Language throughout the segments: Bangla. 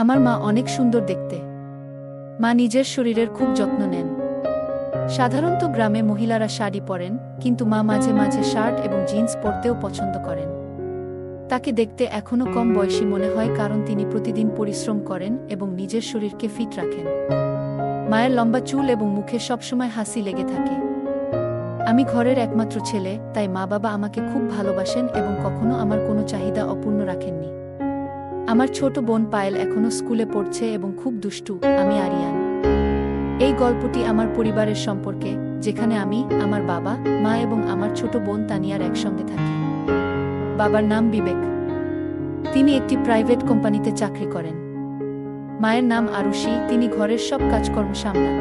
আমার মা অনেক সুন্দর দেখতে। মা নিজের শরীরের খুব যত্ন নেন। সাধারণত গ্রামে মহিলারা শাড়ি পরেন, কিন্তু মা মাঝে মাঝে শার্ট এবং জিন্স পরতেও পছন্দ করেন। তাকে দেখতে এখনও কম বয়সী মনে হয় কারণ তিনি প্রতিদিন পরিশ্রম করেন এবং নিজের শরীরকে ফিট রাখেন। মায়ের লম্বা চুল এবং মুখে সবসময় হাসি লেগে থাকে। আমি ঘরের একমাত্র ছেলে, তাই মা বাবা আমাকে খুব ভালোবাসেন এবং কখনো আমার কোনো চাহিদা অপূর্ণ রাখেননি। আমার ছোট বোন পায়েল এখনও স্কুলে পড়ছে এবং খুব দুষ্টু, আমি আরিয়ান। এই গল্পটি আমার পরিবারের সম্পর্কে, যেখানে আমি, আমার বাবা, মা এবং আমার ছোট বোন তানিয়ার একসঙ্গে থাকি। বাবার নাম বিবেক। তিনি একটি প্রাইভেট কোম্পানিতে চাকরি করেন। মায়ের নাম আরুষি, তিনি ঘরের সব কাজকর্ম সামলান।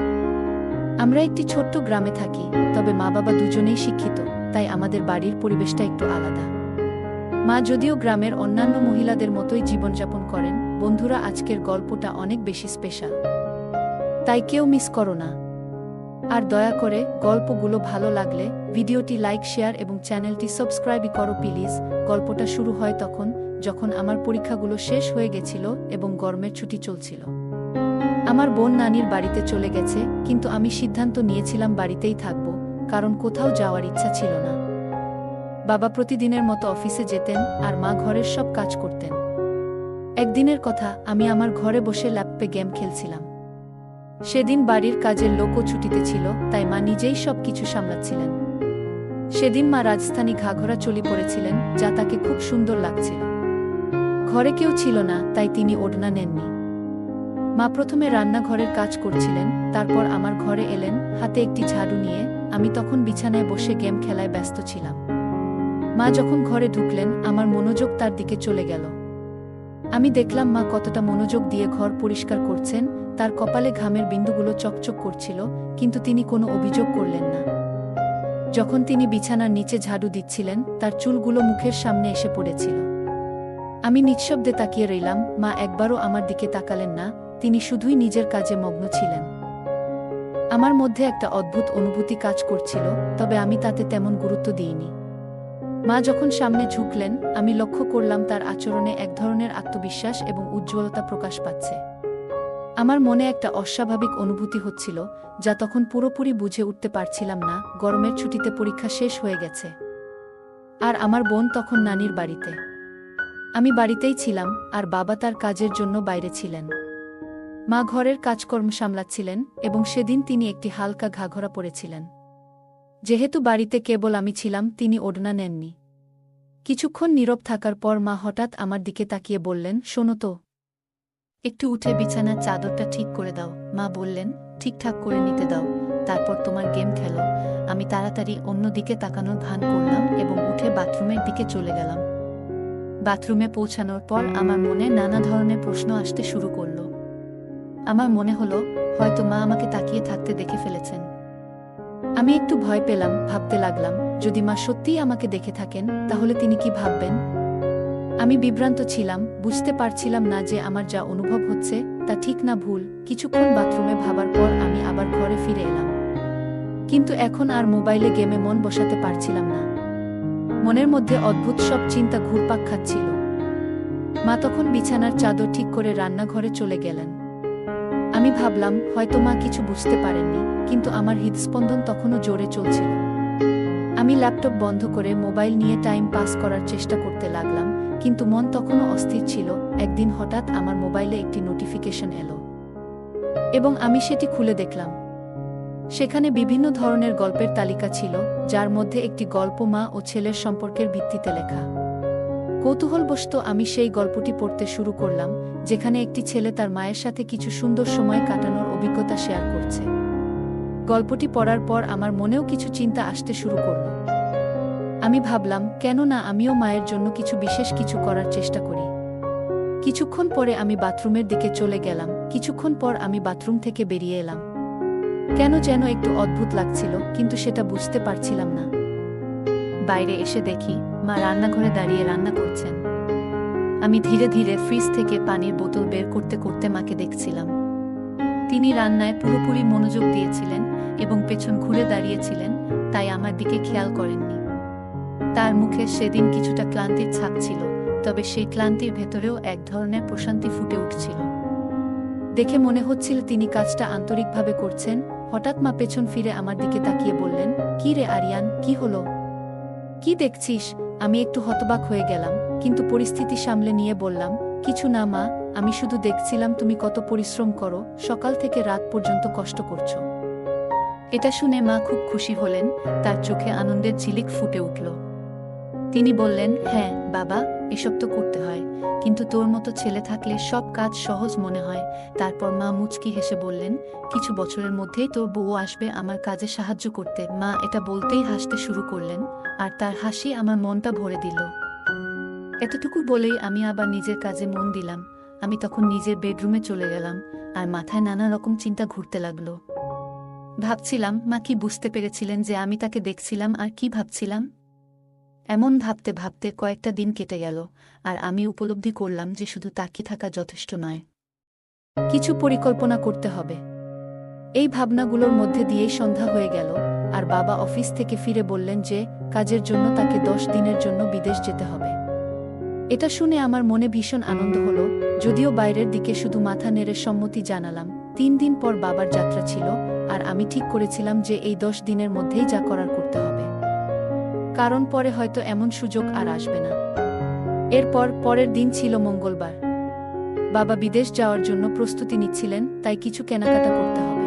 আমরা একটি ছোট্ট গ্রামে থাকি, তবে মা বাবা দুজনেই শিক্ষিত, তাই আমাদের বাড়ির পরিবেশটা একটু আলাদা। মা যদিও গ্রামের অন্যান্য মহিলাদের মতোই জীবনযাপন করেন, বন্ধুরা আজকের গল্পটা অনেক বেশি স্পেশাল তাই কেউ মিস করো না। আর দয়া করে গল্পগুলো ভালো লাগলে ভিডিওটি লাইক শেয়ার এবং চ্যানেলটি সাবস্ক্রাইবই করো প্লিজ গল্পটা শুরু হয় তখন, যখন আমার পরীক্ষাগুলো শেষ হয়ে গেছিল এবং গরমের ছুটি চলছিল। আমার বোন নানির বাড়িতে চলে গেছে, কিন্তু আমি সিদ্ধান্ত নিয়েছিলাম বাড়িতেই থাকব, কারণ কোথাও যাওয়ার ইচ্ছা ছিল না। বাবা প্রতিদিনের মতো অফিসে যেতেন আর মা ঘরের সব কাজ করতেন। একদিনের কথা, আমি আমার ঘরে বসে ল্যাপটপে গেম খেলছিলাম। সেদিন বাড়ির কাজের লোকও ছুটিতে ছিল, তাই মা নিজেই সব কিছু সামলাচ্ছিলেন। সেদিন মা রাজস্থানী ঘাঘরা চলি পড়েছিলেন, যা তাকে খুব সুন্দর লাগছিল। ঘরে কেউ ছিল না, তাই তিনি ওড়না নেননি। মা প্রথমে রান্নাঘরের কাজ করছিলেন, তারপর আমার ঘরে এলেন, হাতে একটি ঝাড়ু নিয়ে, আমি তখন বিছানায় বসে গেম খেলায় ব্যস্ত ছিলাম। মা যখন ঘরে ঢুকলেন, আমার মনোযোগ তার দিকে চলে গেল। আমি দেখলাম মা কতটা মনোযোগ দিয়ে ঘর পরিষ্কার করছেন, তার কপালে ঘামের বিন্দুগুলো চকচক করছিল, কিন্তু তিনি কোনো অভিযোগ করলেন না। যখন তিনি বিছানার নিচে ঝাড়ু দিচ্ছিলেন, তার চুলগুলো মুখের সামনে এসে পড়েছিল। আমি নিঃশব্দে তাকিয়ে রইলাম, মা একবারও আমার দিকে তাকালেন না, তিনি শুধুই নিজের কাজে মগ্ন ছিলেন। আমার মধ্যে একটা অদ্ভুত অনুভূতি কাজ করছিল, তবে আমি তাতে তেমন গুরুত্ব দিইনি। মা যখন সামনে ঝুঁকলেন, আমি লক্ষ্য করলাম তার আচরণে এক ধরনের আত্মবিশ্বাস এবং উজ্জ্বলতা প্রকাশ পাচ্ছে। আমার মনে একটা অস্বাভাবিক অনুভূতি হচ্ছিল, যা তখন পুরোপুরি বুঝে উঠতে পারছিলাম না, গরমের ছুটিতে পরীক্ষা শেষ হয়ে গেছে। আর আমার বোন তখন নানির বাড়িতে। আমি বাড়িতেই ছিলাম, আর বাবা তার কাজের জন্য বাইরে ছিলেন। মা ঘরের কাজকর্ম সামলাচ্ছিলেন এবং সেদিন তিনি একটি হালকা ঘাঘরা পড়েছিলেন যেহেতু বাড়িতে কেবল আমি ছিলাম, তিনি ওড়না নেননি। কিছুক্ষণ নীরব থাকার পর মা হঠাৎ আমার দিকে তাকিয়ে বললেন, শোনো তো। একটু উঠে বিছানার চাদরটা ঠিক করে দাও। মা বললেন, ঠিকঠাক করে নিতে দাও। তারপর তোমার গেম খেলো। আমি তাড়াতাড়ি অন্যদিকে তাকানোর ভান করলাম এবং উঠে বাথরুমের দিকে চলে গেলাম। বাথরুমে পৌঁছানোর পর আমার মনে নানা ধরনের প্রশ্ন আসতে শুরু করল। আমার মনে হলো, হয়তো মা আমাকে তাকিয়ে থাকতে দেখে ফেলেছেন। আমি একটু ভয় পেলাম, ভাবতে লাগলাম, যদি মা সত্যিই আমাকে দেখে থাকেন, তাহলে তিনি কি ভাববেন? আমি বিভ্রান্ত ছিলাম, বুঝতে পারছিলাম না যে আমার যা অনুভব হচ্ছে, তা ঠিক না ভুল, কিছুক্ষণ বাথরুমে ভাবার পর আমি আবার ঘরে ফিরে এলাম। কিন্তু এখন আর মোবাইলে গেমে মন বসাতে পারছিলাম না। মনের মধ্যে অদ্ভুত সব চিন্তা ঘুরপাক খাচ্ছিল। মা তখন বিছানার চাদর ঠিক করে রান্নাঘরে চলে গেলেন। আমি ভাবলাম, হয়তো মা কিছু বুঝতে পারেননি, কিন্তু আমার হৃদস্পন্দন তখনও জোরে চলছিল। আমি ল্যাপটপ বন্ধ করে মোবাইল নিয়ে টাইম পাস করার চেষ্টা করতে লাগলাম, কিন্তু মন তখনও অস্থির ছিল, একদিন হঠাৎ আমার মোবাইলে একটি নোটিফিকেশন এলো। এবং আমি সেটি খুলে দেখলাম। সেখানে বিভিন্ন ধরনের গল্পের তালিকা ছিল, যার মধ্যে একটি গল্প মা ও ছেলের সম্পর্কের ভিত্তিতে লেখা। কৌতূহলবশত আমি সেই গল্পটি পড়তে শুরু করলাম যেখানে একটি ছেলে তার মায়ের সাথে কিছু সুন্দর সময় কাটানোর অভিজ্ঞতা শেয়ার করছে। গল্পটি পড়ার পর আমার মনেও কিছু চিন্তা আসতে শুরু করল। আমি ভাবলাম, কেন না আমিও মায়ের জন্য কিছু বিশেষ কিছু করার চেষ্টা করি। কিছুক্ষণ পরে আমি বাথরুমের দিকে চলে গেলাম। কিছুক্ষণ পর আমি বাথরুম থেকে বেরিয়ে এলাম। কেন যেন একটু অদ্ভুত লাগছিল, কিন্তু সেটা বুঝতে পারছিলাম না। বাইরে এসে দেখি, মা রান্নাঘরে দাঁড়িয়ে রান্না করছেন। আমি ধীরে ধীরে ফ্রিজ থেকে পানির বোতল বের করতে করতে মাকে দেখছিলাম। তিনি রান্নায় পুরোপুরি মনোযোগ দিয়েছিলেন এবং পেছন ঘুরে দাঁড়িয়েছিলেন, তাই আমার দিকে খেয়াল করেননি। তার মুখে সেদিন কিছুটা ক্লান্তির ছাপ ছিল, তবে সেই ক্লান্তির ভেতরেও এক ধরনের প্রশান্তি ফুটে উঠছিল। দেখে মনে হচ্ছিল তিনি কাজটা আন্তরিকভাবে করছেন, হঠাৎ মা পেছন ফিরে আমার দিকে তাকিয়ে বললেন, কি রে আরিয়ান, কি হলো? কি দেখছিস? আমি একটু হতবাক হয়ে গেলাম। কিন্তু পরিস্থিতি সামলে নিয়ে বললাম, কিছু না মা, আমি শুধু দেখছিলাম তুমি কত পরিশ্রম করো, সকাল থেকে রাত পর্যন্ত কষ্ট করছ এটা শুনে মা খুব খুশি হলেন, তার চোখে আনন্দের ঝিলিক ফুটে উঠল। তিনি বললেন হ্যাঁ বাবা, এসব তো করতে হয়, কিন্তু তোর মতো ছেলে থাকলে সব কাজ সহজ মনে হয় তারপর মা মুচকি হেসে বললেন, কিছু বছরের মধ্যেই তোর বউ আসবে আমার কাজে সাহায্য করতে মা এটা বলতেই হাসতে শুরু করলেন, আর তার হাসি আমার মনটা ভরে দিল। এতটুকু বলেই আমি আবার নিজের কাজে মন দিলাম। আমি তখন নিজের বেডরুমে চলে গেলাম আর মাথায় নানা রকম চিন্তা ঘুরতে লাগল। ভাবছিলাম, মা কি বুঝতে পেরেছিলেন যে আমি তাকে দেখছিলাম আর কি ভাবছিলাম? এমন ভাবতে ভাবতে কয়েকটা দিন কেটে গেল আর আমি উপলব্ধি করলাম যে শুধু তাকিয়ে থাকা যথেষ্ট নয়। কিছু পরিকল্পনা করতে হবে। এই ভাবনাগুলোর মধ্যে দিয়েই সন্ধ্যা হয়ে গেল আর বাবা অফিস থেকে ফিরে বললেন যে কাজের জন্য তাকে দশ দিনের জন্য বিদেশ যেতে হবে। এটা শুনে আমার মনে ভীষণ আনন্দ হলো, যদিও বাইরের দিকে শুধু মাথা নেড়ে সম্মতি জানালাম। তিন দিন পর বাবার যাত্রা ছিল, আর আমি ঠিক করেছিলাম যে এই দশ দিনের মধ্যেই যা করার করতে হবে। কারণ পরে হয়তো এমন সুযোগ আর আসবে না। এরপর পরের দিন ছিল মঙ্গলবার। বাবা বিদেশ যাওয়ার জন্য প্রস্তুতি নিচ্ছিলেন, তাই কিছু কেনাকাটা করতে হবে।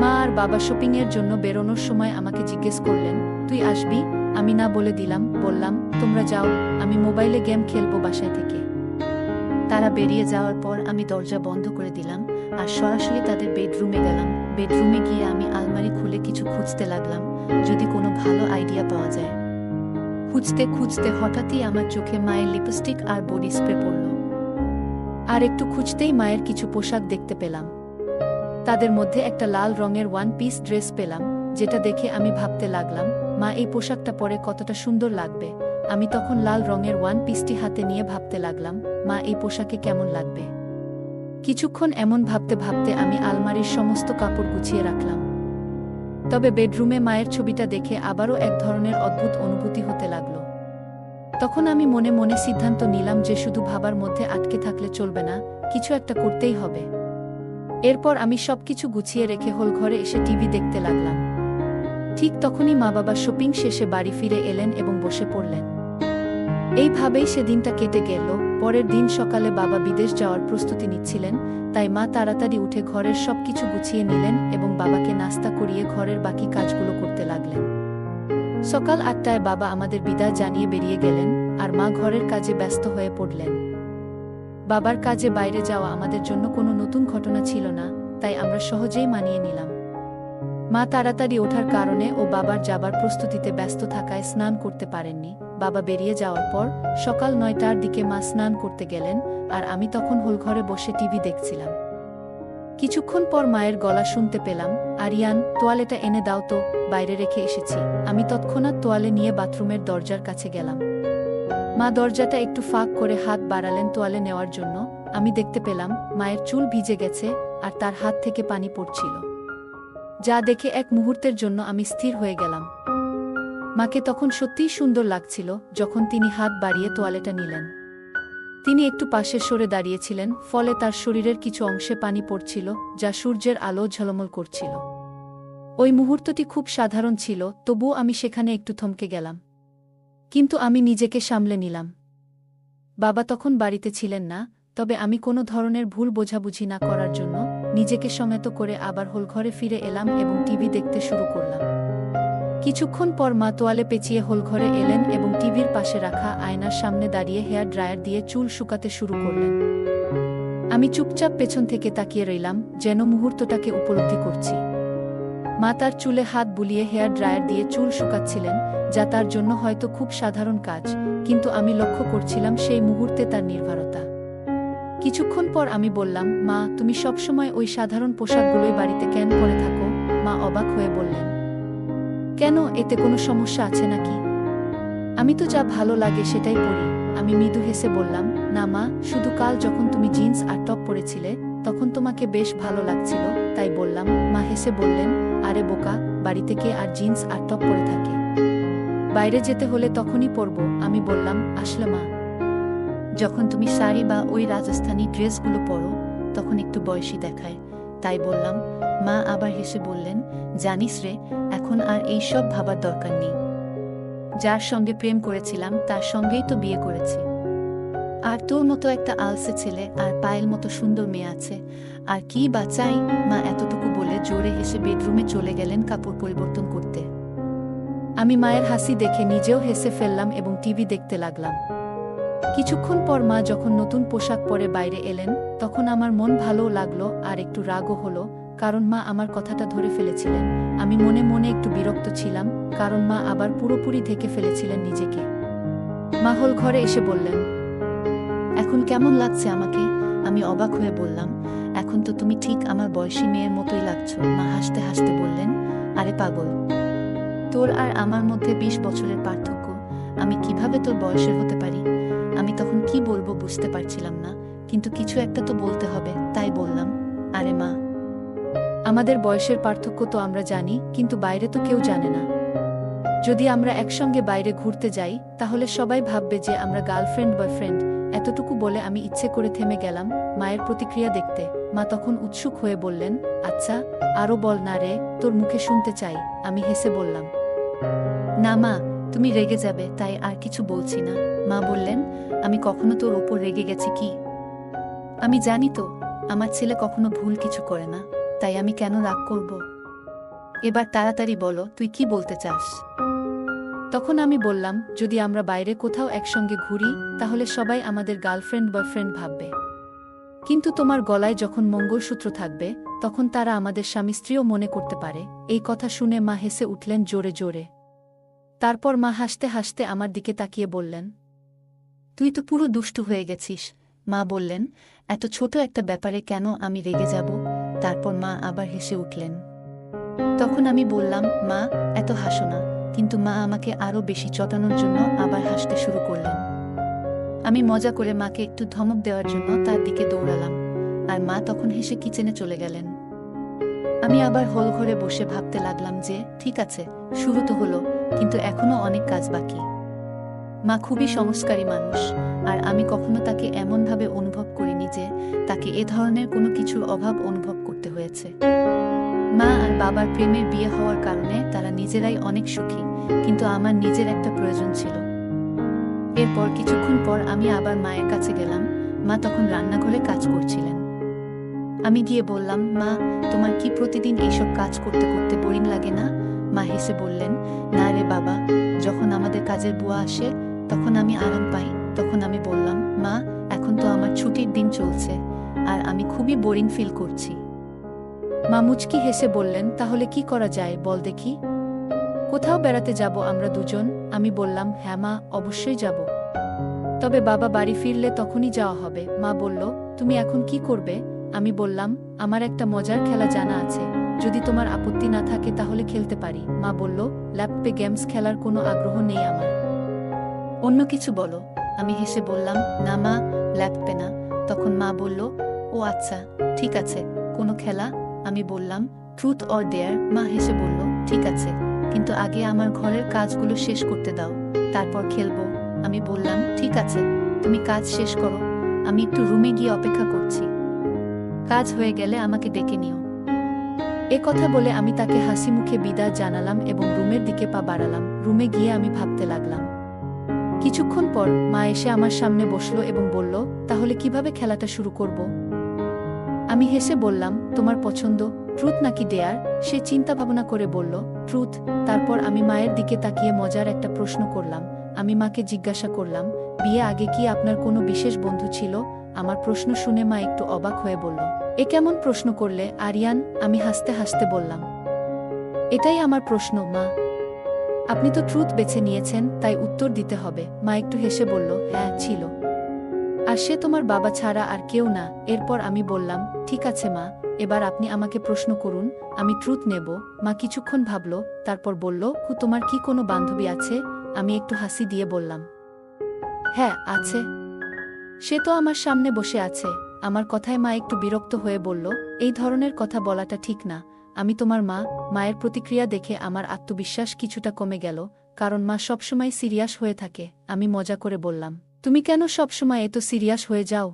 মা আর বাবা শপিংয়ের জন্য বেরোনোর সময় আমাকে জিজ্ঞেস করলেন, তুই আসবি? আমি না বলে দিলাম, বললাম, তোমরা যাও। আমি মোবাইলে গেম খেলব বাসায় থেকে। তারা বেরিয়ে যাওয়ার পর আমি দরজা বন্ধ করে দিলাম আর সরাসরি তাদের বেডরুমে গেলাম। বেডরুমে গিয়ে আমি আলমারি খুলে কিছু খুঁজতে লাগলাম, যদি কোনো ভালো আইডিয়া পাওয়া যায়। খুঁজতে খুঁজতে হঠাৎই আমার চোখে মায়ের লিপস্টিক আর বডি স্প্রে পড়ল। আর একটু খুঁজতেই মায়ের কিছু পোশাক দেখতে পেলাম। তাদের মধ্যে একটা লাল রঙের ওয়ান পিস ড্রেস পেলাম, যেটা দেখে আমি ভাবতে লাগলাম, মা, এই পোশাকটা পরে কতটা সুন্দর লাগবে। আমি তখন লাল রঙের ওয়ান পিসটি হাতে নিয়ে ভাবতে লাগলাম, মা, এই পোশাকে কেমন লাগবে? কিছুক্ষণ এমন ভাবতে ভাবতে আমি আলমারির সমস্ত কাপড় গুছিয়ে রাখলাম। তবে বেডরুমে মায়ের ছবিটা দেখে আবারও এক ধরনের অদ্ভুত অনুভূতি হতে লাগল। তখন আমি মনে মনে সিদ্ধান্ত নিলাম যে শুধু ভাবার মধ্যে আটকে থাকলে চলবে না, কিছু একটা করতেই হবে। এরপর আমি সবকিছু গুছিয়ে রেখে হোল ঘরে এসে টিভি দেখতে লাগলাম। ঠিক তখনই মা বাবা শপিং শেষে বাড়ি ফিরে এলেন এবং বসে পড়লেন। এইভাবেই সেদিনটা কেটে গেল। পরের দিন সকালে বাবা বিদেশ যাওয়ার প্রস্তুতি নিচ্ছিলেন, তাই মা তাড়াতাড়ি উঠে ঘরের সবকিছু গুছিয়ে নিলেন এবং বাবাকে নাস্তা করিয়ে ঘরের বাকি কাজগুলো করতে লাগলেন। সকাল আটটায় বাবা আমাদের বিদায় জানিয়ে বেরিয়ে গেলেন আর মা ঘরের কাজে ব্যস্ত হয়ে পড়লেন। বাবার কাজে বাইরে যাওয়া আমাদের জন্য কোনো নতুন ঘটনা ছিল না, তাই আমরা সহজেই মানিয়ে নিলাম। মা তাড়াতাড়ি ওঠার কারণে ও বাবার যাবার প্রস্তুতিতে ব্যস্ত থাকায় স্নান করতে পারেননি। বাবা বেরিয়ে যাওয়ার পর সকাল নয়টার দিকে মা স্নান করতে গেলেন আর আমি তখন হোলঘরে বসে টিভি দেখছিলাম। কিছুক্ষণ পর মায়ের গলা শুনতে পেলাম, আরিয়ান, তোয়ালেটা এনে দাও তো, বাইরে রেখে এসেছি। আমি তৎক্ষণাৎ তোয়ালে নিয়ে বাথরুমের দরজার কাছে গেলাম। মা দরজাটা একটু ফাঁক করে হাত বাড়ালেন তোয়ালে নেওয়ার জন্য। আমি দেখতে পেলাম, মায়ের চুল ভিজে গেছে আর তার হাত থেকে পানি পড়ছিল। যা দেখে এক মুহূর্তের জন্য আমি স্থির হয়ে গেলাম। মাকে তখন সত্যিই সুন্দর লাগছিল যখন তিনি হাত বাড়িয়ে তোয়ালেটা নিলেন। তিনি একটু পাশে সরে দাঁড়িয়েছিলেন, ফলে তার শরীরের কিছু অংশে পানি পড়ছিল, যা সূর্যের আলো ঝলমল করছিল। ওই মুহূর্তটি খুব সাধারণ ছিল, তবুও আমি সেখানে একটু থমকে গেলাম। কিন্তু আমি নিজেকে সামলে নিলাম। বাবা তখন বাড়িতে ছিলেন না, তবে আমি কোনো ধরনের ভুল বোঝাবুঝি না করার জন্য নিজেকে সমেত করে আবার হোলঘরে ফিরে এলাম এবং টিভি দেখতে শুরু করলাম। কিছুক্ষণ পর মা তোয়ালে পেঁচিয়ে হোলঘরে এলেন এবং টিভির পাশে রাখা আয়নার সামনে দাঁড়িয়ে হেয়ার ড্রায়ার দিয়ে চুল শুকাতে শুরু করলেন। আমি চুপচাপ পেছন থেকে তাকিয়ে রইলাম, যেন মুহূর্তটাকে উপলব্ধি করছি। মা তার চুলে হাত বুলিয়ে হেয়ার ড্রায়ার দিয়ে চুল শুকাচ্ছিলেন, যা তার জন্য হয়তো খুব সাধারণ কাজ, কিন্তু আমি লক্ষ্য করছিলাম সেই মুহূর্তে তার নির্ভরতা। কিছুক্ষণ পর আমি বললাম, মা, তুমি সবসময় ওই সাধারণ পোশাকগুলোই বাড়িতে কেন পরে থাকো? মা অবাক হয়ে বললেন, কেন, এতে কোনো সমস্যা আছে নাকি? আমি তো যা ভালো লাগে সেটাই পরি। আমি মৃদু হেসে বললাম, না মা, শুধু কাল যখন তুমি জিন্স আর টপ পরেছিলে, তখন তোমাকে বেশ ভালো লাগছিল, তাই বললাম। মা হেসে বললেন, আরে বোকা, বাড়িতে কে আর জিন্স আর টপ পরে থাকে? বাইরে যেতে হলে তখনই পরব। আমি বললাম, আসলে মা। যখন তুমি শাড়ি বা ওই রাজস্থানী ড্রেসগুলো পরো, তখন একটু বয়সী দেখায়। তাই বললাম, মা আবার হেসে বললেন, জানিস রে, এখন আর এই সব ভাবার দরকার নেই। যার সঙ্গে প্রেম করেছিলাম, তার সঙ্গেই তো বিয়ে করেছি। আর তোর মতো একটা আলসে ছেলে আর পায়েল মতো সুন্দর মেয়ে আছে, আর কি বা চাই মা এতটুকু বলে জোরে হেসে বেডরুমে চলে গেলেন কাপড় পরিবর্তন করতে। আমি মায়ের হাসি দেখে নিজেও হেসে ফেললাম এবং টিভি দেখতে লাগলাম। কিছুক্ষণ পর মা যখন নতুন পোশাক পরে বাইরে এলেন, তখন আমার মন ভালো লাগল আর একটু রাগও হলো, কারণ মা আমার কথাটা ধরে ফেলেছিলেন। আমি মনে মনে একটু বিরক্ত ছিলাম, কারণ মা আবার পুরোপুরি ঢেকে ফেলেছিলেন নিজেকে। মা হল ঘরে এসে বললেন, এখন কেমন লাগছে আমাকে? আমি অবাক হয়ে বললাম, এখন তো তুমি ঠিক আমার বয়সী মেয়ের মতোই লাগছো। মা হাসতে হাসতে বললেন, আরে পাগল, তোর আর আমার মধ্যে বিশ বছরের পার্থক্য। আমি কীভাবে তোর বয়সের হতে পারি? আমি তখন কি বলব বুঝতে পারছিলাম না, কিন্তু কিছু একটা তো বলতে হবে, তাই বললাম, আরে মা। আমাদের বয়সের পার্থক্য তো আমরা জানি, কিন্তু বাইরে তো কেউ জানে না। যদি আমরা একসঙ্গে বাইরে ঘুরতে যাই, তাহলে সবাই ভাববে যে আমরা গার্লফ্রেন্ড, বয়ফ্রেন্ড। এতটুকু বলে আমি ইচ্ছে করে থেমে গেলাম, মায়ের প্রতিক্রিয়া দেখতে। মা তখন উৎসুক হয়ে বললেন আচ্ছা আরও বল না রে, তোর মুখে শুনতে চাই। আমি হেসে বললাম, না মা তুমি রেগে যাবে, তাই আর কিছু বলছি না। মা বললেন, আমি কখনো তোর ওপর রেগে গেছি কি? আমি জানি তো, আমার ছেলে কখনো ভুল কিছু করে না, তাই আমি কেন রাগ করব? এবার তাড়াতাড়ি বলো, তুই কি বলতে চাস? তখন আমি বললাম, যদি আমরা বাইরে কোথাও একসঙ্গে ঘুরি, তাহলে সবাই আমাদের গার্লফ্রেন্ড বয়ফ্রেন্ড ভাববে। কিন্তু তোমার গলায় যখন মঙ্গলসূত্র থাকবে, তখন তারা আমাদের স্বামী স্ত্রীও মনে করতে পারে। এই কথা শুনে মা হেসে উঠলেন জোরে জোরে। তারপর মা হাসতে হাসতে আমার দিকে তাকিয়ে বললেন, তুই তো পুরো দুষ্টু হয়ে গেছিস। মা বললেন, এত ছোট একটা ব্যাপারে কেন আমি রেগে যাব? তারপর মা আবার হেসে উঠলেন, তখন আমি বললাম, মা, এত হাসো না। কিন্তু মা আমাকে আরও বেশি চটানোর জন্য আবার হাসতে শুরু করলেন। আমি মজা করে মাকে একটু ধমক দেওয়ার জন্য তার দিকে দৌড়ালাম, আর মা তখন হেসে কিচেনে চলে গেলেন। আমি আবার হল ঘরে বসে ভাবতে লাগলাম যে, ঠিক আছে, শুরু তো হলো। কিন্তু এখনও অনেক কাজ বাকি। মা খুবই সংস্কারী মানুষ, আর আমি কখনো তাকে এমনভাবে অনুভব করিনি যে তাকে এ ধরনের কোনো কিছুর অভাব অনুভব করতে হয়েছে। মা আর বাবার প্রেমের বিয়ে হওয়ার কারণে তারা নিজেরাই অনেক সুখী, কিন্তু আমার নিজের একটা প্রয়োজন ছিল। এরপর কিছুক্ষণ পর আমি আবার মায়ের কাছে গেলাম। মা তখন রান্নাঘরে কাজ করছিলেন। আমি গিয়ে বললাম, মা, তোমার কি প্রতিদিন এইসব কাজ করতে করতে বোরিং লাগে না? মা হেসে বললেন, না রে বাবা, যখন আমাদের কাজের বুয়া আসে, তখন আমি আরাম পাই। তখন আমি বললাম, মা, এখন তো আমার ছুটির দিন চলছে, আর আমি খুবই বোরিং ফিল করছি। মা মুচকি হেসে বললেন, তাহলে কি করা যায় বল দেখি? কোথাও বেড়াতে যাব আমরা দুজন? আমি বললাম হ্যাঁ মা, অবশ্যই যাব। তবে বাবা বাড়ি ফিরলে তখনই যাওয়া হবে। মা বলল, তুমি এখন কি করবে? আমি বললাম, আমার একটা মজার খেলা জানা আছে। যদি তোমার আপত্তি না থাকে তাহলে খেলতে পারি। মা বলল, ল্যাপটপে গেমস খেলার কোনো আগ্রহ নেই আমার। অন্য কিছু বলো। আমি হেসে বললাম, না মা, ল্যাপটপে না। তখন মা বলল, ও আচ্ছা ঠিক আছে, কোনো খেলা? আমি বললাম, ট্রুথ অর ডেয়ার। মা হেসে বলল, ঠিক আছে, কিন্তু আগে আমার ঘরের কাজগুলো শেষ করতে দাও, তারপর খেলব। আমি বললাম, ঠিক আছে, তুমি কাজ শেষ করো। আমি একটু রুমে গিয়ে অপেক্ষা করছি। কাজ হয়ে গেলে আমাকে ডেকে নিও। এ কথা বলে আমি তাকে হাসি মুখে বিদায় জানালাম এবং রুমের দিকে পা বাড়ালাম। রুমে গিয়ে আমি ভাবতে লাগলাম। কিছুক্ষণ পর মা এসে আমার সামনে বসল এবং বলল, তাহলে কীভাবে খেলাটা শুরু করব? আমি হেসে বললাম, তোমার পছন্দ? ট্রুথ নাকি ডেয়ার? সে চিন্তা ভাবনা করে বলল, ট্রুথ। তারপর আমি মায়ের দিকে তাকিয়ে মজার একটা প্রশ্ন করলাম। আমি মাকে জিজ্ঞাসা করলাম, বিয়ে আগে কি আপনার কোনো বিশেষ বন্ধু ছিল? আমার প্রশ্ন শুনে মা একটু অবাক হয়ে বলল, এ কেমন প্রশ্ন করলে, আরিয়ান? আমি হাসতে হাসতে বললাম, এটাই আমার প্রশ্ন, মা। আপনি তো ট্রুথ বেছে নিয়েছেন, তাই উত্তর দিতে হবে। মা একটু হেসে বলল হ্যাঁ ছিল। আর সে তোমার বাবা ছাড়া আর কেউ না। এরপর আমি বললাম, ঠিক আছে, মা। এবার আপনি আমাকে প্রশ্ন করুন, আমি ট্রুথ নেব। মা কিছুক্ষণ ভাবল, তারপর বলল তোমার কি কোনো বান্ধবী আছে? আমি একটু হাসি দিয়ে বললাম হ্যাঁ আছে। সে তো আমার সামনে বসে আছে। আমার কথায় মা একটু বিরক্ত হয়ে বলল, এই ধরনের কথা বলাটা ঠিক না। আমি তোমার মা। মায়ের প্রতিক্রিয়া দেখে আমার আত্মবিশ্বাস কিছুটা কমে গেল, কারণ মা সবসময় সিরিয়াস হয়ে থাকে। আমি মজা করে বললাম, তুমি কেন সবসময় এত সিরিয়াস হয়ে যাও?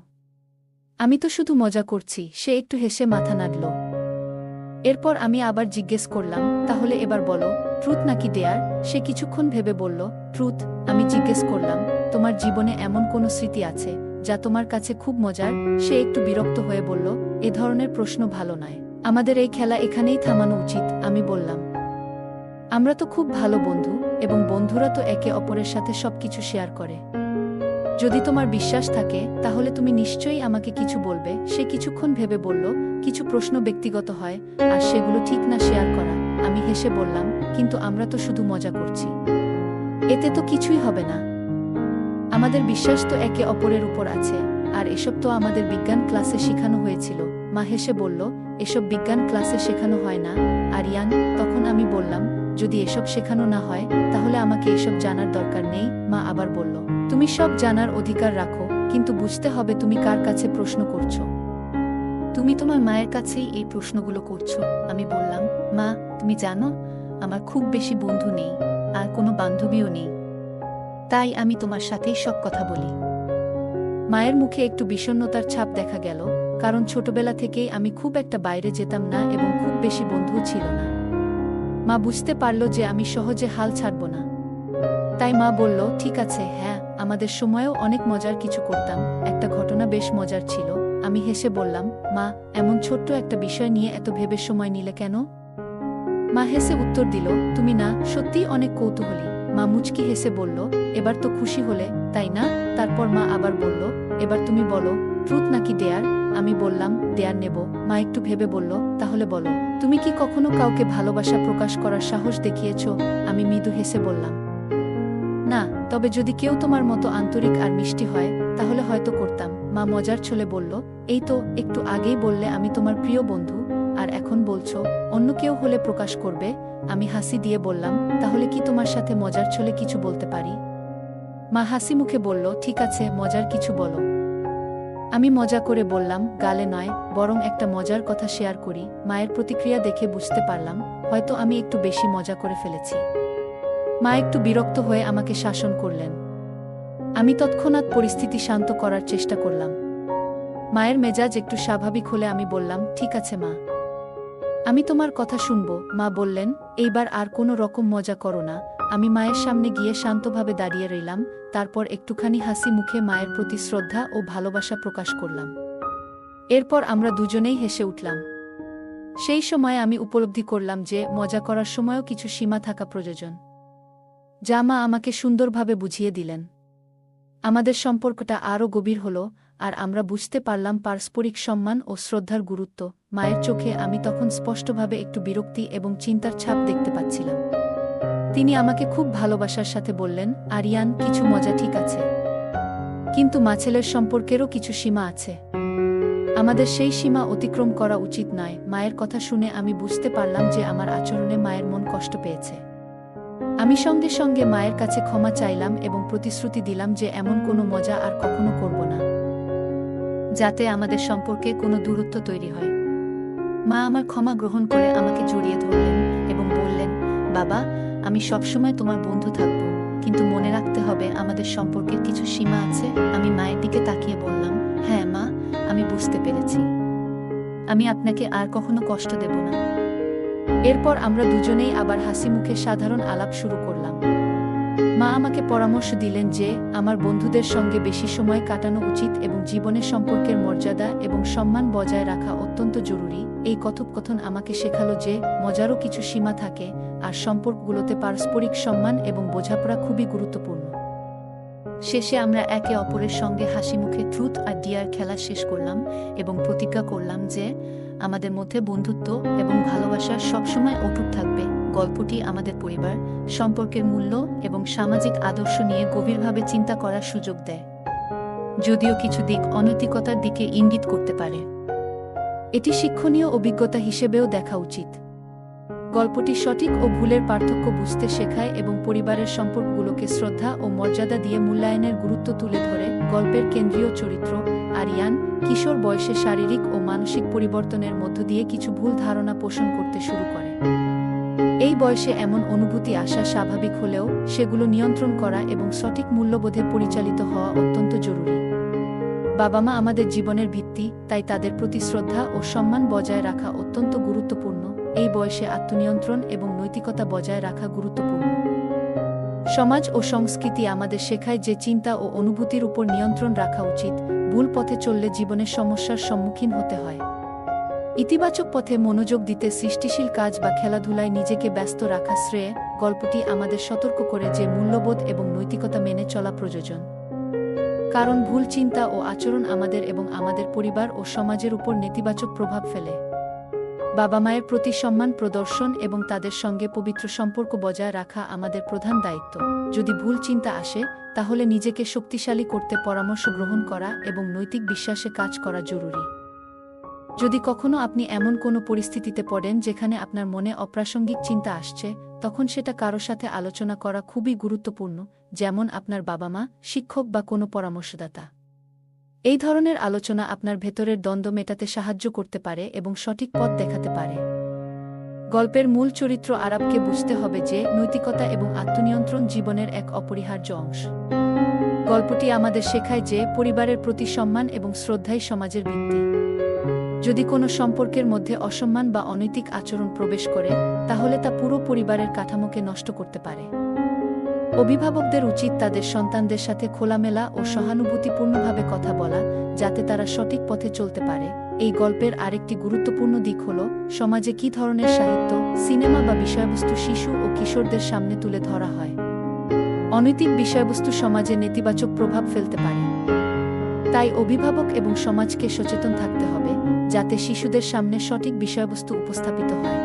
আমি তো শুধু মজা করছি। সে একটু হেসে মাথা নাড়ল। এরপর আমি আবার জিজ্ঞেস করলাম, তাহলে এবার বলো ট্রুথ নাকি দেয়ার সে কিছুক্ষণ ভেবে বলল ট্রুথ আমি জিজ্ঞেস করলাম, তোমার জীবনে এমন কোনো স্মৃতি আছে যা তোমার কাছে খুব মজার, সে একটু বিরক্ত হয়ে বলল, এ ধরনের প্রশ্ন ভালো নয়। আমাদের এই খেলা এখানেই থামানো উচিত, আমি বললাম। আমরা তো খুব ভালো বন্ধু, এবং বন্ধুরা তো একে অপরের সাথে সবকিছু শেয়ার করে। যদি তোমার বিশ্বাস থাকে, তাহলে তুমি নিশ্চয়ই আমাকে কিছু বলবে। সে কিছুক্ষণ ভেবে বলল, কিছু প্রশ্ন ব্যক্তিগত হয়, আর সেগুলো ঠিক না শেয়ার করা। আমি হেসে বললাম, কিন্তু আমরা তো শুধু মজা করছি। এতে তো কিছুই হবে না। আমাদের বিশ্বাস তো একে অপরের উপর আছে। আর এসব তো আমাদের বিজ্ঞান ক্লাসে শেখানো হয়েছিল। মা হেসে বলল, এসব বিজ্ঞান ক্লাসে শেখানো হয় না। আর ইয়ান তখন আমি বললাম, যদি এসব শেখানো না হয়, তাহলে আমাকে এসব জানার দরকার নেই। মা আবার বলল, তুমি সব জানার অধিকার রাখো, কিন্তু বুঝতে হবে তুমি কার কাছে প্রশ্ন করছ। তুমি তোমার মায়ের কাছেই এই প্রশ্নগুলো করছ, আমি বললাম। মা, তুমি জানো, আমার খুব বেশি বন্ধু নেই, আর কোনো বান্ধবীও নেই। তাই আমি তোমার সাথেই সব কথা বলি। মায়ের মুখে একটু বিষণ্ণতার ছাপ দেখা গেল, কারণ ছোটবেলা থেকেই আমি খুব একটা বাইরে যেতাম না এবং খুব বেশি বন্ধুও ছিল না। মা বুঝতে পারল যে আমি সহজে হাল ছাড়ব না। তাই মা বলল, ঠিক আছে হ্যাঁ আমাদের সময়েও অনেক মজার কিছু করতাম। একটা ঘটনা বেশ মজার ছিল আমি হেসে বললাম, মা, এমন ছোট্ট একটা বিষয় নিয়ে এত ভেবে সময় নিলে কেন মা হেসে উত্তর দিল, তুমি না, সত্যিই অনেক কৌতূহলী। মা মুচকি হেসে বলল, এবার তো খুশি হলে, তাই না? তারপর মা আবার বলল, এবার তুমি বলো ট্রুথ নাকি দেয়ার? আমি বললাম, দেয়ার নেব। মা একটু ভেবে বলল, তাহলে বলো, তুমি কি কখনো কাউকে ভালোবাসা প্রকাশ করার সাহস দেখিয়েছ? আমি মৃদু হেসে বললাম, না, তবে যদি কেউ তোমার মতো আন্তরিক আর মিষ্টি হয়, তাহলে হয়তো করতাম। মা মজার ছলে বলল, এই তো, একটু আগেই বললে আমি তোমার প্রিয় বন্ধু, আর এখন বলছো, অন্য কেউ হলে প্রকাশ করবে? আমি হাসি দিয়ে বললাম, তাহলে কি তোমার সাথে মজার ছলে কিছু বলতে পারি? মা হাসি মুখে বলল, ঠিক আছে, মজার কিছু বলো। আমি মজা করে বললাম, গালে নয়, বরং একটা মজার কথা শেয়ার করি। মায়ের প্রতিক্রিয়া দেখে বুঝতে পারলাম, হয়তো আমি একটু বেশি মজা করে ফেলেছি। মা একটু বিরক্ত হয়ে আমাকে শাসন করলেন। আমি তৎক্ষণাৎ পরিস্থিতি শান্ত করার চেষ্টা করলাম। মায়ের মেজাজ একটু স্বাভাবিক হলে আমি বললাম, ঠিক আছে মা। আমি তোমার কথা শুনব, মা বললেন, এইবার আর কোনো রকম মজা করো না। আমি মায়ের সামনে গিয়ে শান্তভাবে দাঁড়িয়ে রইলাম, তারপর একটুখানি হাসি মুখে মায়ের প্রতি শ্রদ্ধা ও ভালোবাসা প্রকাশ করলাম। এরপর আমরা দুজনেই হেসে উঠলাম। সেই সময় আমি উপলব্ধি করলাম যে, মজা করার সময়ও কিছু সীমা থাকা প্রয়োজন। যা মা আমাকে সুন্দরভাবে বুঝিয়ে দিলেন। আমাদের সম্পর্কটা আরও গভীর হল আর আমরা বুঝতে পারলাম পারস্পরিক সম্মান ও শ্রদ্ধার গুরুত্ব। মায়ের চোখে আমি তখন স্পষ্টভাবে একটু বিরক্তি এবং চিন্তার ছাপ দেখতে পাচ্ছিলাম। তিনি আমাকে খুব ভালোবাসার সাথে বললেন, আরিয়ান, কিছু মজা ঠিক আছে। কিন্তু মাছেলের সম্পর্কেরও কিছু সীমা আছে। আমাদের সেই সীমা অতিক্রম করা উচিত নয়। মায়ের কথা শুনে আমি বুঝতে পারলাম যে আমার আচরণে মায়ের মন কষ্ট পেয়েছে। আমি সঙ্গে সঙ্গে মায়ের কাছে ক্ষমা চাইলাম এবং প্রতিশ্রুতি দিলাম যে এমন কোনো মজা আর কখনো করব না। যাতে আমাদের সম্পর্কে কোনো দূরত্ব তৈরি হয়। মা আমার ক্ষমা গ্রহণ করে আমাকে জড়িয়ে ধরলেন এবং বললেন, বাবা, আমি সবসময় তোমার বন্ধু থাকব, কিন্তু মনে রাখতে হবে আমাদের সম্পর্কের কিছু সীমা আছে। আমি মায়ের দিকে তাকিয়ে বললাম হ্যাঁ মা, আমি বুঝতে পেরেছি। আমি আপনাকে আর কখনো কষ্ট দেব না। এরপর আমরা দুজনেই আবার হাসি মুখে সাধারণ আলাপ শুরু করলাম। মা আমাকে পরামর্শ দিলেন যে, আমার বন্ধুদের সঙ্গে বেশি সময় কাটানো উচিত এবং জীবনের সম্পর্কের মর্যাদা এবং সম্মান বজায় রাখা অত্যন্ত জরুরি। এই কথোপকথন আমাকে শেখালো যে, মজারও কিছু সীমা থাকে আর সম্পর্কগুলোতে পারস্পরিক সম্মান এবং বোঝাপড়া খুবই গুরুত্বপূর্ণ। শেষে আমরা একে অপরের সঙ্গে হাসি মুখে ট্রুথ আর ডিয়ার খেলা শেষ করলাম এবং প্রতিজ্ঞা করলাম যে আমাদের মধ্যে বন্ধুত্ব এবং ভালোবাসা সবসময় অটুট থাকবে। গল্পটি আমাদের পরিবার, সম্পর্কের মূল্য এবং সামাজিক আদর্শ নিয়ে গভীরভাবে চিন্তা করার সুযোগ দেয়। যদিও কিছু দিক অনৈতিকতার দিকে ইঙ্গিত করতে পারে। এটি শিক্ষণীয় অভিজ্ঞতা হিসেবেও দেখা উচিত। গল্পটি সঠিক ও ভুলের পার্থক্য বুঝতে শেখায় এবং পরিবারের সম্পর্কগুলোকে শ্রদ্ধা ও মর্যাদা দিয়ে মূল্যায়নের গুরুত্ব তুলে ধরে গল্পের কেন্দ্রীয় চরিত্র আরিয়ান কিশোর বয়সে শারীরিক ও মানসিক পরিবর্তনের মধ্য দিয়ে কিছু ভুল ধারণা পোষণ করতে শুরু করে। এই বয়সে এমন অনুভূতি আসা স্বাভাবিক হলেও সেগুলো নিয়ন্ত্রণ করা এবং সঠিক মূল্যবোধে পরিচালিত হওয়া অত্যন্ত জরুরি। বাবা মা আমাদের জীবনের ভিত্তি, তাই তাদের প্রতি শ্রদ্ধা ও সম্মান বজায় রাখা অত্যন্ত গুরুত্বপূর্ণ। এই বয়সে আত্মনিয়ন্ত্রণ এবং নৈতিকতা বজায় রাখা গুরুত্বপূর্ণ। সমাজ ও সংস্কৃতি আমাদের শেখায় যে চিন্তা ও অনুভূতির উপর নিয়ন্ত্রণ রাখা উচিত, ভুল পথে চললে জীবনের সমস্যার সম্মুখীন হতে হয়। ইতিবাচক পথে মনোযোগ দিতে সৃষ্টিশীল কাজ বা খেলাধুলায় নিজেকে ব্যস্ত রাখা শ্রেয় গল্পটি আমাদের সতর্ক করে যে মূল্যবোধ এবং নৈতিকতা মেনে চলা প্রয়োজন। কারণ ভুল চিন্তা ও আচরণ আমাদের এবং আমাদের পরিবার ও সমাজের উপর নেতিবাচক প্রভাব ফেলে। বাবা মায়ের প্রতি সম্মান প্রদর্শন এবং তাদের সঙ্গে পবিত্র সম্পর্ক বজায় রাখা আমাদের প্রধান দায়িত্ব। যদি ভুল চিন্তা আসে, তাহলে নিজেকে শক্তিশালী করতে পরামর্শ গ্রহণ করা এবং নৈতিক বিশ্বাসে কাজ করা জরুরি। যদি কখনো আপনি এমন কোনো পরিস্থিতিতে পড়েন যেখানে আপনার মনে অপ্রাসঙ্গিক চিন্তা আসছে, তখন সেটা কারও সাথে আলোচনা করা খুবই গুরুত্বপূর্ণ, যেমন আপনার বাবা মা শিক্ষক বা কোনো পরামর্শদাতা। এই ধরনের আলোচনা আপনার ভেতরের দ্বন্দ্ব মেটাতে সাহায্য করতে পারে এবং সঠিক পথ দেখাতে পারে। গল্পের মূল চরিত্র আরবকে বুঝতে হবে যে নৈতিকতা এবং আত্মনিয়ন্ত্রণ জীবনের এক অপরিহার্য অংশ। গল্পটি আমাদের শেখায় যে পরিবারের প্রতি সম্মান এবং শ্রদ্ধাই সমাজের ভিত্তি। যদি কোনো সম্পর্কের মধ্যে অসম্মান বা অনৈতিক আচরণ প্রবেশ করে, তাহলে তা পুরো পরিবারের কাঠামোকে নষ্ট করতে পারে। অভিভাবকদের উচিত তাদের সন্তানদের সাথে খোলামেলা ও সহানুভূতিপূর্ণভাবে কথা বলা, যাতে তারা সঠিক পথে চলতে পারে। এই গল্পের আরেকটি গুরুত্বপূর্ণ দিক হল, সমাজে কি ধরনের সাহিত্য, সিনেমা বা বিষয়বস্তু শিশু ও কিশোরদের সামনে তুলে ধরা হয়? অনৈতিক বিষয়বস্তু সমাজে নেতিবাচক প্রভাব ফেলতে পারে। তাই অভিভাবক এবং সমাজকে সচেতন থাকতে হবে, যাতে শিশুদের সামনে সঠিক বিষয়বস্তু উপস্থাপিত হয়।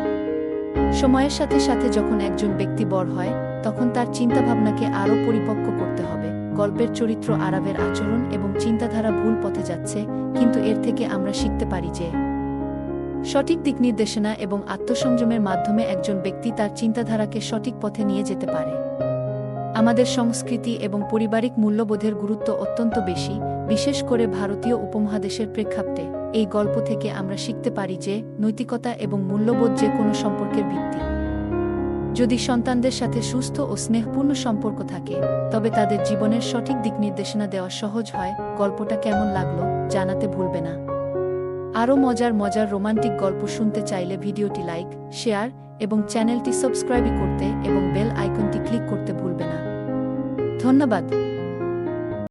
সময়ের সাথে সাথে যখন একজন ব্যক্তি বড় হয় তখন তার চিন্তাভাবনাকে আরও পরিপক্ক করতে হবে। গল্পের চরিত্র আরবের আচরণ এবং চিন্তাধারা ভুল পথে যাচ্ছে, কিন্তু এর থেকে আমরা শিখতে পারি যে সঠিক দিক নির্দেশনা এবং আত্মসংযমের মাধ্যমে একজন ব্যক্তি তার চিন্তাধারাকে সঠিক পথে নিয়ে যেতে পারে। আমাদের সংস্কৃতি এবং পারিবারিক মূল্যবোধের গুরুত্ব অত্যন্ত বেশি, বিশেষ করে ভারতীয় উপমহাদেশের প্রেক্ষাপটে। এই গল্প থেকে আমরা শিখতে পারি যে নৈতিকতা এবং মূল্যবোধ যে কোনো সম্পর্কের ভিত্তি। যদি সন্তানদের সাথে সুস্থ ও স্নেহপূর্ণ সম্পর্ক থাকে, তবে তাদের জীবনের সঠিক দিক নির্দেশনা দেওয়া সহজ হয়, গল্পটা কেমন লাগল জানাতে ভুলবে না। আরও মজার মজার রোমান্টিক গল্প শুনতে চাইলে ভিডিওটি লাইক, শেয়ার এবং চ্যানেলটি সাবস্ক্রাইব করতে এবং বেল আইকনটি ক্লিক করতে ভুলবে না। ধন্যবাদ।